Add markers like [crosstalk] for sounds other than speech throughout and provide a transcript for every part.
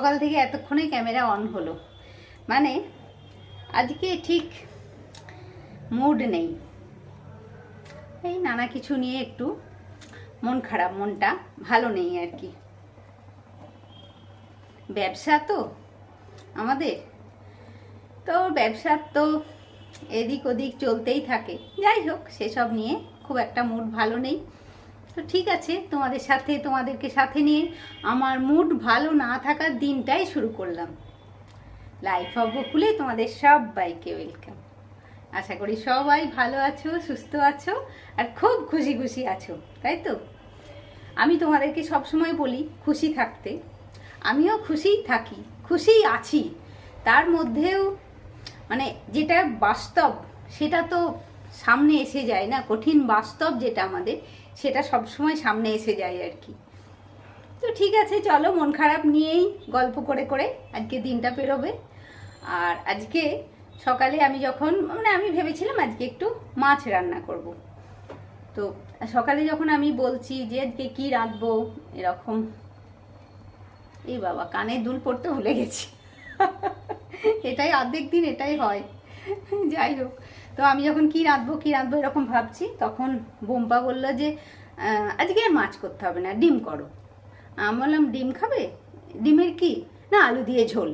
সকাল থেকে এতক্ষণে ক্যামেরা অন হলো। মানে আজকে ঠিক মুড নেই। এই নানা কিছু নিয়ে একটু মন খারাপ, মনটা ভালো নেই আর কি। ব্যবসা তো আমাদের। তো ব্যবসার তো এদিক ওদিক চলতেই থাকে। যাই হোক, সেসব নিয়ে খুব একটা মুড ভালো নেই। তো ঠিক আছে, তোমাদের সাথে, তোমাদেরকে সাথে নিয়ে আমার মুড ভালো না থাকার দিনটাই শুরু করলাম। লাইফ অফ বকুলে তোমাদের সবাইকে ওয়েলকাম আশা করি সবাই ভালো আছো, সুস্থ আছো, আর খুব খুশি খুশি আছো, তাই তো? আমি তোমাদেরকে সবসময় বলি, খুশি থাকতে। আমিও খুশিই থাকি খুশি আছি। তার মধ্যেও মানে যেটা বাস্তব, সেটা তো সামনে এসে যায় না, কঠিন বাস্তব যেটা আমাদের সেটা সবসময় সামনে এসে যায় আর কি। তো ঠিক আছে, চলো, মন খারাপ নিয়েই গল্প করে করে আজকে দিনটা পেরোবে। আর আজকে সকালে আমি যখন মানে আমি ভেবেছিলাম আজকে একটু মাছ রান্না করব। তো সকালে যখন আমি বলছি যে আজকে কি রাঁধবো, এরকম এই বাবা, কানে দুল পড়তে ভুলে গেছি। এটাই অর্ধেক দিন এটাই হয়। যাই হোক। তো আমি যখন কি রাঁধবো কি রাঁধবো এরকম ভাবছি, তখন বোম্পা বলল যে আজকে আর মাছ করতে হবে না, ডিম করো। আমি বললাম, ডিম খাবে? ডিমের কি? না, আলু দিয়ে ঝোল,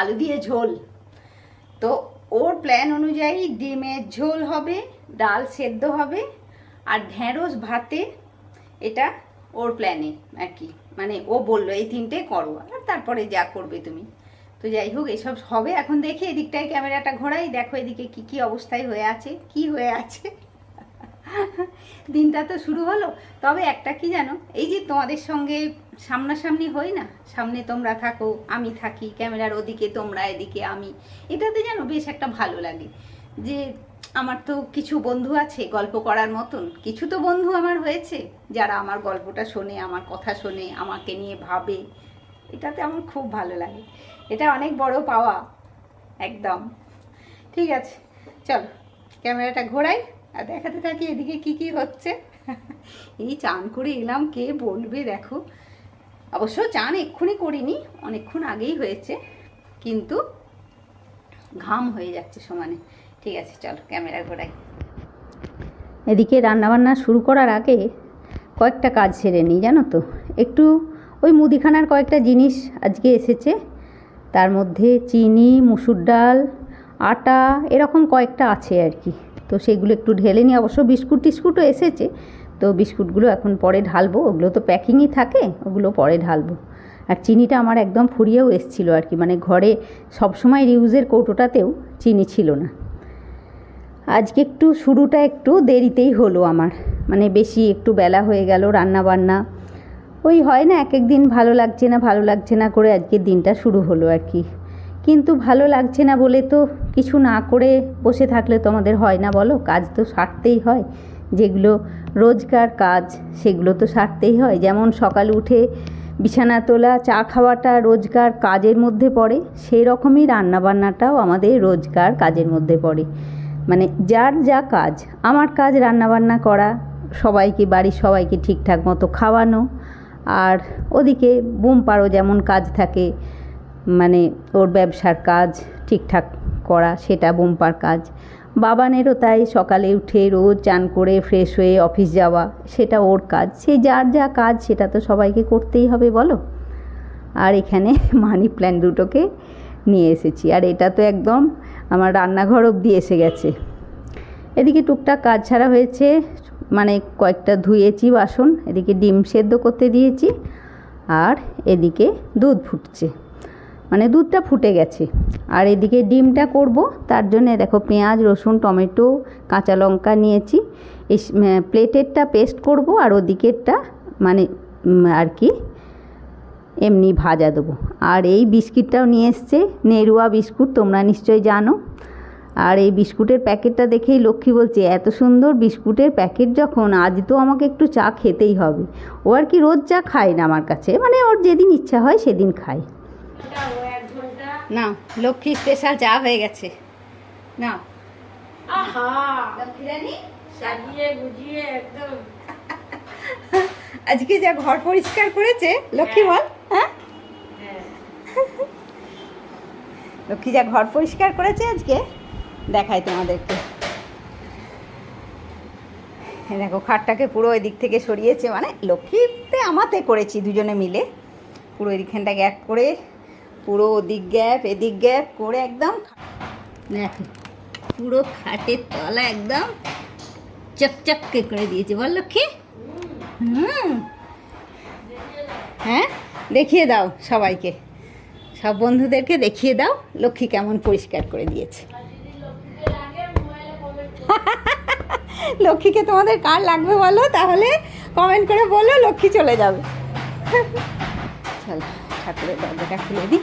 আলু দিয়ে ঝোল। তো ওর প্ল্যান অনুযায়ী ডিমের ঝোল হবে, ডাল সেদ্ধ হবে, আর ঢ্যাঁড়স ভাতে এটা ওর প্ল্যানে আর কি। মানে ও বলল, এই তিনটে করো, আর তারপরে যা করবে তুমি। তো যাই হোক, এসব হবে। এখন দেখি এদিকটায় ক্যামেরাটা ঘোরাই, দেখো এদিকে কি কি অবস্থায় হয়ে আছে, কি হয়ে আছে। দিনটা তো শুরু হলো। তবে একটা কি জানো, এই যে তোমাদের সঙ্গে সামনাসামনি হই না, সামনে তোমরা থাকো, আমি থাকি, ক্যামেরার ওদিকে তোমরা এদিকে, আমি। এটাতে যেন বেশ একটা ভালো লাগে যে আমার তো কিছু বন্ধু আছে গল্প করার মতন। কিছু তো বন্ধু আমার হয়েছে, যারা আমার গল্পটা শোনে, আমার কথা শোনে, আমাকে নিয়ে ভাবে। এটাতে আমার খুব ভালো লাগে। এটা অনেক বড় পাওয়া। একদম। ঠিক আছে, চলো, ক্যামেরাটা ঘোরাই আর দেখাতে থাকি এদিকে কি কি হচ্ছে। এই চান করে এলাম, কে বলবে দেখো। অবশ্য চান এক্ষুনি করিনি, অনেকক্ষণ আগেই হয়েছে, কিন্তু ঘাম হয়ে যাচ্ছে সমানে। ঠিক আছে, চলো, ক্যামেরা ঘোরাই। এদিকে রান্নাবান্না শুরু করার আগে কয়েকটা কাজ সেরে নিই, জানো তো? একটু ওই মুদিখানার কয়েকটা জিনিস আজকে এসেছে। তার মধ্যে চিনি, মুসুর ডাল, আটা, এরকম কয়েকটা আছে আর কি। তো সেগুলো একটু ঢেলে নিই অবশ্য বিস্কুট টিস্কুটও এসেছে। তো বিস্কুটগুলো এখন পরে ঢালবো। ওগুলো তো প্যাকিংই থাকে, ওগুলো পরে ঢালবো। আর চিনিটা আমার একদম ফুরিয়েও এসেছিল আর কি। মানে ঘরে সবসময় রিউজের কৌটোটাতেও চিনি ছিল না। আজকে একটু শুরুটা একটু দেরিতেই হলো আমার। মানে বেশি একটু বেলা হয়ে গেল রান্না বান্না ওই হয় না এক এক দিন ভালো লাগছে না, ভালো লাগছে না করে আজকের দিনটা শুরু হলো আর কি। কিন্তু ভালো লাগছে না বলে তো কিছু না করে বসে থাকলে তো আমাদের হয় না বলো? কাজ তো সারতেই হয়। যেগুলো রোজকার কাজ, সেগুলো তো সারতেই হয়। যেমন সকালে উঠে বিছানা তোলা, চা খাওয়াটা রোজকার কাজের মধ্যে পড়ে, সেই রকমই রান্নাবান্নাটাও আমাদের রোজকার কাজের মধ্যে পড়ে। মানে যার যা কাজ, আমার কাজ রান্নাবান্না করা, সবাইকে, বাড়ির সবাইকে ঠিকঠাক মতো খাওয়ানো আর ওদিকে বোমপারও যেমন কাজ থাকে মানে ওর ব্যবসার কাজ ঠিকঠাক করা, সেটা বোমপার কাজ। বাবানেরও তাই সকালে উঠে রোজ চান করে ফ্রেশ হয়ে অফিস যাওয়া, সেটা ওর কাজ। সে যার যা কাজ, সেটা তো সবাইকে করতেই হবে, বলো? আর এখানে [laughs] মানি প্ল্যান্ট দুটোকে নিয়ে এসেছি। আর এটা তো একদম আমার রান্নাঘর অবধি এসে গেছে। এদিকে টুকটাক কাজ ছাড়া হয়েছে মানে কয়েকটা ধুয়েছি বাসন, এদিকে ডিম সেদ্ধ করতে দিয়েছি আর এদিকে দুধ ফুটছে। মানে দুধটা ফুটে গেছে। আর এদিকে ডিমটা করব, তার জন্যে দেখো পেঁয়াজ, রসুন, টমেটো, কাঁচা লঙ্কা নিয়েছি। প্লেটেরটা পেস্ট করব আর ওদিকেরটা মানে আর কি এমনি ভাজা দেবো। আর এই বিস্কিটটাও নিয়ে এসছে, নেরুয়া বিস্কুট, তোমরা নিশ্চয়ই জানো। আর এই বিস্কুটের প্যাকেটটা দেখেই লক্ষ্মী বলছে এত সুন্দর বিস্কুটের প্যাকেট যখন আজ তো আমাকে একটু চা খেতেই হবে। ও আর কি রোজ চা খায় না আমার কাছে মানে ওর যেদিন ইচ্ছা হয় সেদিন খায়। না লক্ষ্মী স্পেশাল চা হয়ে গেছে। না। আজকে যা ঘর পরিষ্কার করেছে লক্ষ্মী বল হ্যাঁ? হ্যাঁ। লক্ষ্মী যা ঘর পরিষ্কার করেছে আজকে? দেখাই তোমাদেরকে। দেখো, খাটটাকে পুরো ওই দিক থেকে সরিয়েছে মানে লক্ষ্মীতে আমাতে করেছি দুজনে মিলে। পুরো এদিকখানটা গ্যাপ করে, পুরো ওদিক গ্যাপ, এদিক গ্যাপ করে একদম দেখো, পুরো খাটের তলা একদম চকচককে করে দিয়েছে। বল লক্ষ্মী। হুম। হ্যাঁ দেখিয়ে দাও সবাইকে। সব বন্ধুদেরকে দেখিয়ে দাও, লক্ষ্মী কেমন পরিষ্কার করে দিয়েছে। লক্ষ্মীকে তোমাদের কার লাগবে বলো? তাহলে কমেন্ট করে বলো, লক্ষ্মী চলে যাবে। চলো, ঠাকুরের দরজাটা খুলে দিই।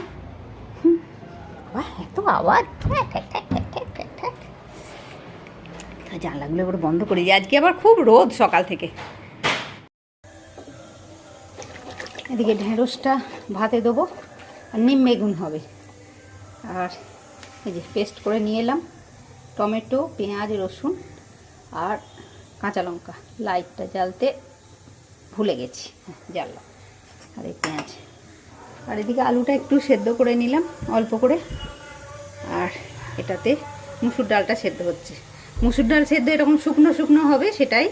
এত আওয়াজ। জানলাগুলো এবার বন্ধ করে দিই। আজকে আবার খুব রোদ সকাল থেকে। এদিকে ঢেঁড়সটা ভাতে দেবো, আর নিম বেগুন হবে। আর এই যে পেস্ট করে নিয়ে এলাম, টমেটো, পেঁয়াজ, রসুন। আর কাঁচা লঙ্কা লাইটটা জ্বালতে ভুলে গেছি। জ্বাললাম আর এই পেঁয়াজ। আর এদিকে আলুটা একটু সেদ্ধ করে নিলাম, অল্প করে। আর এটাতে মুসুর ডালটা সেদ্ধ হচ্ছে। মুসুর ডাল সেদ্ধ এরকম শুকনো শুকনো হবে সেটাই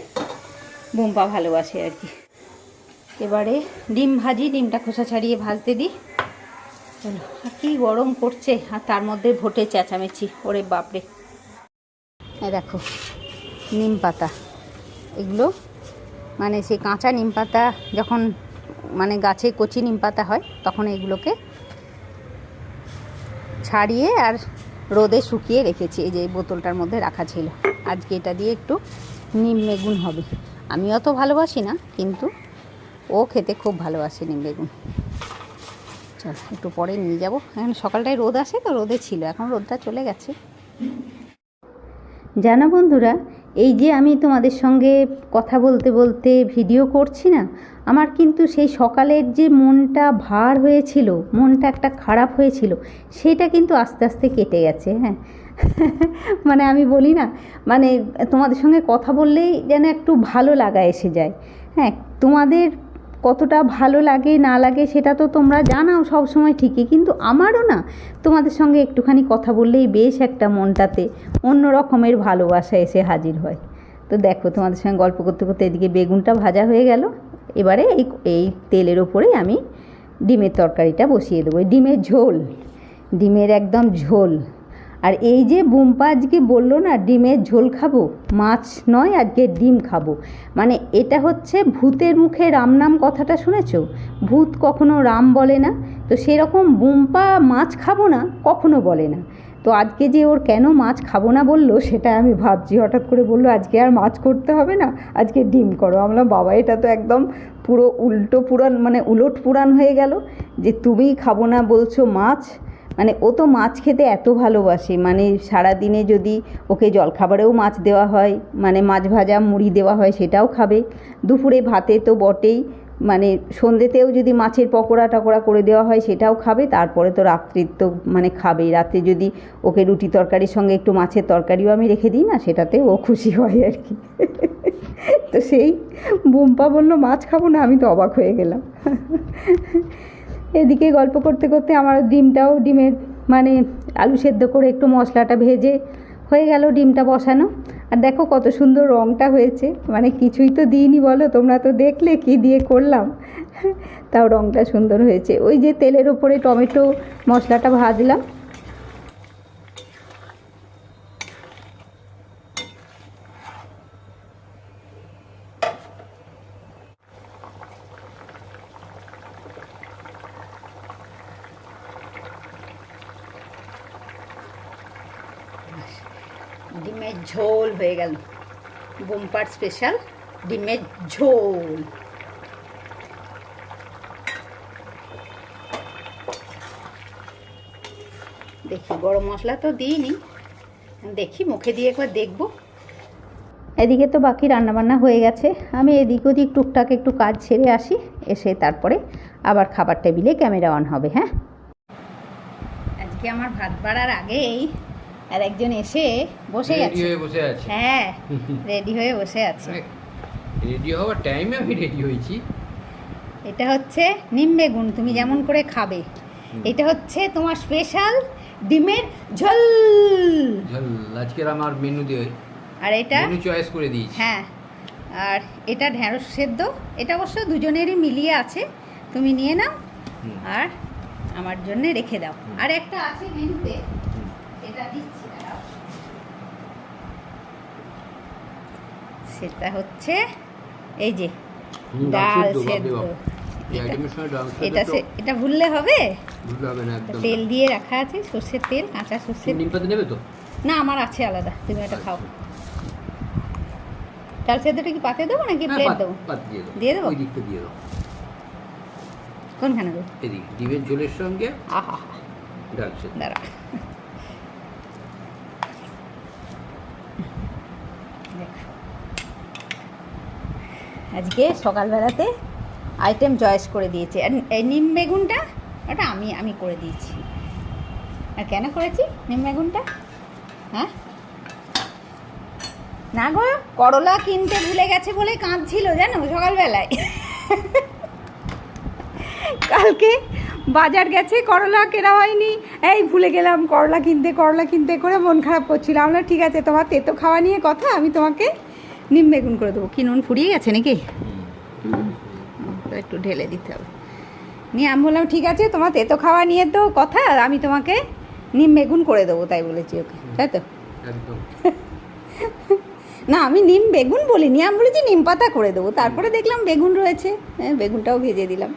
বোম্পা ভালোবাসে আর কি। এবারে ডিম ভাজি, ডিমটা খোসা ছাড়িয়ে ভাজতে দিই। চলো, আর কি গরম করছে আর তার মধ্যে ভোটে চেঁচামেচি, ওরে বাপরে। দেখো নিম পাতা। এগুলো মানে সেই কাঁচা নিম পাতা যখন মানে গাছে কচি নিম পাতা হয়, তখন এগুলোকে ছাড়িয়ে আর রোদে শুকিয়ে রেখেছি। এই যে এই বোতলটার মধ্যে রাখা ছিল। আজকে এটা দিয়ে একটু নিম বেগুন হবে। আমি অত ভালোবাসি না, কিন্তু ও খেতে খুব ভালোবাসে নিম বেগুন। চল, একটু পরে নিয়ে যাব। এখন সকালটায় রোদ আসে তো, রোদে ছিল। এখন রোদটা চলে গেছে। জানো বন্ধুরা এই যে আমি তোমাদের সঙ্গে কথা বলতে বলতে ভিডিও করছি না, আমার কিন্তু সেই সকালের যে মনটা ভার হয়েছিল, মনটা একটা খারাপ হয়েছিল, সেটা কিন্তু আস্তে আস্তে কেটে গেছে হ্যাঁ। [laughs] মানে আমি বলি না মানে তোমাদের সঙ্গে কথা বললেই যেন একটু ভালো লাগা এসে যায় হ্যাঁ। তোমাদের কতটা ভালো লাগে, না লাগে সেটা তো তোমরা জানাও সব সময় ঠিকই। কিন্তু আমারও না, তোমাদের সঙ্গে একটুখানি কথা বললেই বেশ একটা মনটাতে অন্য রকমের ভালোবাসা এসে হাজির হয়। তো দেখো, তোমাদের সঙ্গে গল্প করতে করতে এদিকে বেগুনটা ভাজা হয়ে গেল। এবারে এই এই তেলের ওপরে আমি ডিমের তরকারিটা বসিয়ে দেবো। ডিমের ঝোল, ডিমের একদম ঝোল। আর এই যে বুম্পা আজকে বলল না, ডিমের ঝোল খাব, মাছ নয়, আজকে ডিম খাব। মানে এটা হচ্ছে ভূতের মুখে রাম নাম কথাটা শুনেছ? ভূত কখনো রাম বলে না। তো সেরকম বুম্পা মাছ খাব না, কখনো বলে না। তো আজকে যে ওর কেন মাছ খাব না বলল, সেটা আমি ভাবছি। হঠাৎ করে বলল, আজকে আর মাছ করতে হবে না, আজকে ডিম করো। আমরা বাবা, এটা তো একদম পুরো উল্টো পুরাণ মানে উলট পুরাণ হয়ে গেল যে তুমিই খাব না বলছো মাছ। মানে ও তো মাছ খেতে এত ভালোবাসে মানে সারাদিনে যদি ওকে জলখাবারেও মাছ দেওয়া হয় মানে মাছ ভাজা, মুড়ি দেওয়া হয় সেটাও খাবে। দুপুরে ভাতে তো বটেই মানে সন্ধ্যেতেও যদি মাছের পকোড়া টকোড়া করে দেওয়া হয় সেটাও খাবে, তারপরে তো রাত্রির তো মানে খাবেই রাতে যদি ওকে রুটি তরকারির সঙ্গে একটু মাছের তরকারিও আমি রেখে দিই না, সেটাতে ও খুশি হয় আর কি। তো সেই বুম্পা বলল, মাছ খাব না? আমি তো অবাক হয়ে গেলাম। এদিকে গল্প করতে করতে আমার ডিমটাও ডিমের মানে আলু সেদ্ধ করে একটু মশলাটা ভেজে হয়ে গেল ডিমটা বসানো। আর দেখো কত সুন্দর রঙটা হয়েছে। মানে কিছুই তো দিইনি বলো, তোমরা তো দেখলে কি দিয়ে করলাম। তাও রঙটা সুন্দর হয়েছে। ওই যে তেলের ওপরে টমেটো মশলাটা ভাজলাম। ডিমের ঝোল হয়ে গেল। বোম্পার স্পেশাল ডিমের ঝোল। দেখি, গরম মশলা তো দিইনি। দেখি, মুখে দিয়ে একবার দেখব। এদিকে তো বাকি রান্নাবান্না হয়ে গেছে। আমি এদিক ওদিক টুকটাক একটু কাজ ছেড়ে আসি, এসে তারপরে আবার খাবার টেবিলে ক্যামেরা অন হবে হ্যাঁ? আজকে আমার ভাত বাড়ার আগেই আর একজন এসে বসে রেডি হয়ে বসে আছে। হ্যাঁ [laughs] রেডি হয়ে বসে আছে। রেডি হওয়ার টাইমে আমি রেডি হয়েছি। এটা হচ্ছে নিম বেগুন তুমি যেমন করে খাবে। এটা হচ্ছে তোমার স্পেশাল ডিমের ঝোল। ঝাল আজকের আমার মেনু দিয়ে আর এটা মেনু চয়েস করে দিয়েছি। হ্যাঁ আর এটা ঢ্যাঁড়স সেদ্ধ। এটা অবশ্য দুজনেরই মিলিয়ে আছে। তুমি নিয়ে নাও আর আমার জন্য রেখে দাও। আর একটা আছে মেনুতে হুম। এটা দিচ্ছি দাঁড়াও। সেটা হচ্ছে এই যে ডাল সেদ্ধ, এটা এটা ভুললে হবে? তেল দিয়ে রাখা আছে সর্ষের তেল কাঁচা সর্ষের নেবে তো? না আমার আছে আলাদা তুমি এটা খাও। ডাল সেদ্ধটা কি পাতে দেবো নাকি প্লেট দেবো? দিয়ে দাও দিয়ে দেবো? দিয়ে কোনখানে দেবো? ডিমের ঝোলের সঙ্গে আহা। ডাল সেদ্ধ। দাঁড়া দেখো। আজকে সকালবেলাতে আইটেম চয়েস করে দিয়েছে। আর নিম বেগুনটা, ওটা আমি আমি করে দিয়েছি। আর কেন করেছি নিম বেগুনটা? হ্যাঁ? না গো, করলা কিনতে ভুলে গেছে বলে কাঁদছিল, জানো, সকালবেলায়। কালকে বাজার গেছে, করলা কেনা হয়নি। এই ভুলে গেলাম, করলা কিনতে করলা কিনতে করে মন খারাপ করছিল। আমরা ঠিক আছে, তোমার তেতো খাওয়া নিয়ে কথা, আমি তোমাকে নিম বেগুন করে দেবো। কি নুন ফুরিয়ে গেছে নাকি? একটু ঢেলে দিতে হবে। নিয়ে আমি বললাম ঠিক আছে তোমার তেতো খাওয়া নিয়ে তো কথা আমি তোমাকে নিম বেগুন করে দেবো তাই বলেছি ওকে। তাই তো? [laughs] না আমি নিম বেগুন বলিনি আমি বলেছি নিম পাতা করে দেবো। তারপরে দেখলাম বেগুন রয়েছে। হ্যাঁ বেগুনটাও ভেজে দিলাম।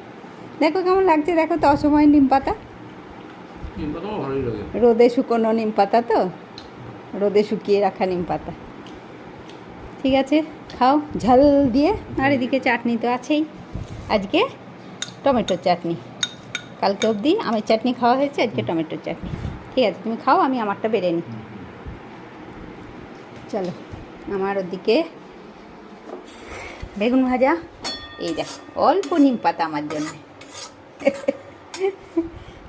দেখো কেমন লাগছে দেখো তো অসময় নিম পাতা। রোদে শুকনো নিম পাতা তো? রোদে শুকিয়ে রাখা নিম পাতা। ঠিক আছে, খাও, ঝাল দিয়ে। আর এদিকে চাটনি তো আছেই। আজকে টমেটোর চাটনি। কালকে অবধি আমের চাটনি খাওয়া হয়েছে, আজকে টমেটোর চাটনি। ঠিক আছে, তুমি খাও, আমি আমারটা বেড়ে নিই। চলো, আমার ওদিকে বেগুন ভাজা। এই দেখ, অল্প নিম পাতা আমার জন্য।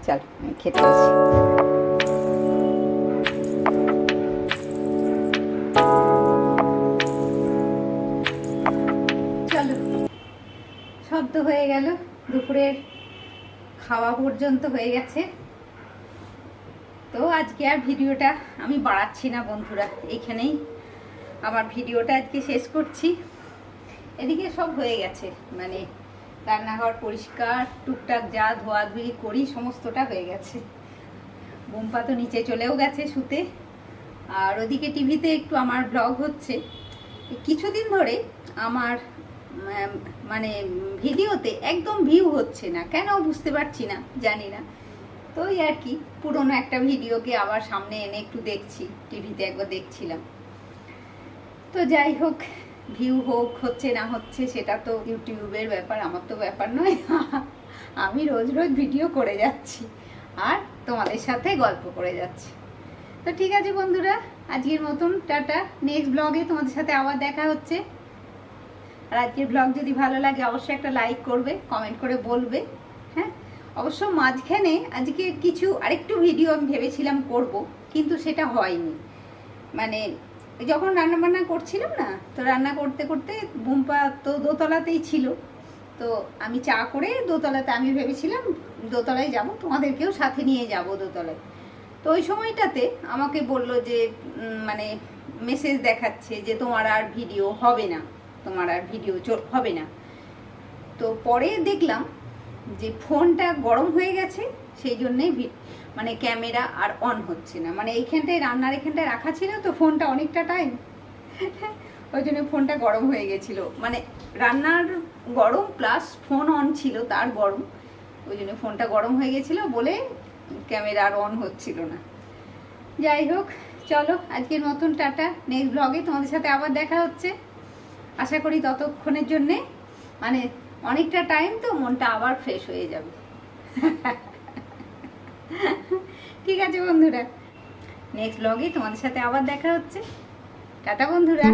চল, আমি খেতে বসি। শব্দ হয়ে গেল। দুপুরের খাওয়া পর্যন্ত হয়ে গেছে। তো আজকে আর ভিডিওটা আমি বাড়াচ্ছি না বন্ধুরা এইখানেই আমার ভিডিওটা আজকে শেষ করছি। এদিকে সব হয়ে গেছে মানে রান্নাঘর পরিষ্কার, টুকটাক যা ধোয়াধুয়ি করি সমস্তটা হয়ে গেছে। বোম্পা তো নিচে চলেও গেছে শুতে। আর ওদিকে টিভিতে একটু আমার ব্লগ হচ্ছে। কিছুদিন ধরে আমার মানে ভিডিওতে একদম ভিউ হচ্ছে না। কেন বুঝতে পারছি না, জানি না। তো ওই আর কি, পুরোনো একটা ভিডিওকে আবার সামনে এনে একটু দেখছি, টিভিতে একবার দেখছিলাম। তো যাই হোক ভিউ হোক, হচ্ছে না হচ্ছে, সেটা তো ইউটিউবের ব্যাপার, আমার তো ব্যাপার নয়। [laughs] আমি রোজ রোজ ভিডিও করে যাচ্ছি, আর তোমাদের সাথে গল্প করে যাচ্ছি। তো ঠিক আছে বন্ধুরা, আজকের মতন, টাটা। নেক্সট ব্লগে তোমাদের সাথে আবার দেখা হচ্ছে। আর আজকের ব্লগ যদি ভালো লাগে, অবশ্যই একটা লাইক করবে কমেন্ট করে বলবে হ্যাঁ? অবশ্য মাঝখানে আজকে কিছু আরেকটু ভিডিও আমি ভেবেছিলাম করব, কিন্তু সেটা হয়নি। মানে যখন রান্না বান্না করছিলাম না, তো রান্না করতে করতে বুম্পা তো দোতলাতেই ছিল, তো আমি চা করে দোতলাতে, আমি ভেবেছিলাম দোতলায় যাব, তোমাদেরকেও সাথে নিয়ে যাব দোতলায়। তো ওই সময়টাতে আমাকে বলল যে মানে মেসেজ দেখাচ্ছে যে তোমার আর ভিডিও হবে না। তোমার আর ভিডিও হবে না। তো পরে দেখলাম যে ফোনটা গরম হয়ে গেছে, সেই জন্যেই ভি- মানে ক্যামেরা আর অন হচ্ছে না। মানে এইখানটায়, রান্নার এখানটায় রাখা ছিল তো ফোনটা অনেকটা টাইম [laughs] ওই জন্য ফোনটা গরম হয়ে গেছিল। মানে রান্নার গরম প্লাস ফোন অন ছিল তার গরম। ওই জন্য ফোনটা গরম হয়ে গেছিল বলে ক্যামেরা আর অন হচ্ছিল না। যাই হোক, চলো আজকের মতন টাটা। নেক্সট ব্লগে তোমাদের সাথে আবার দেখা হচ্ছে। আশা করি ততক্ষণের জন্যে মানে অনেকটা টাইম তো মনটা আবার ফ্রেশ হয়ে যাবে। ঠিক আছে বন্ধুরা নেক্সট ব্লগে তোমাদের সাথে আবার দেখা হচ্ছে। টাটা বন্ধুরা।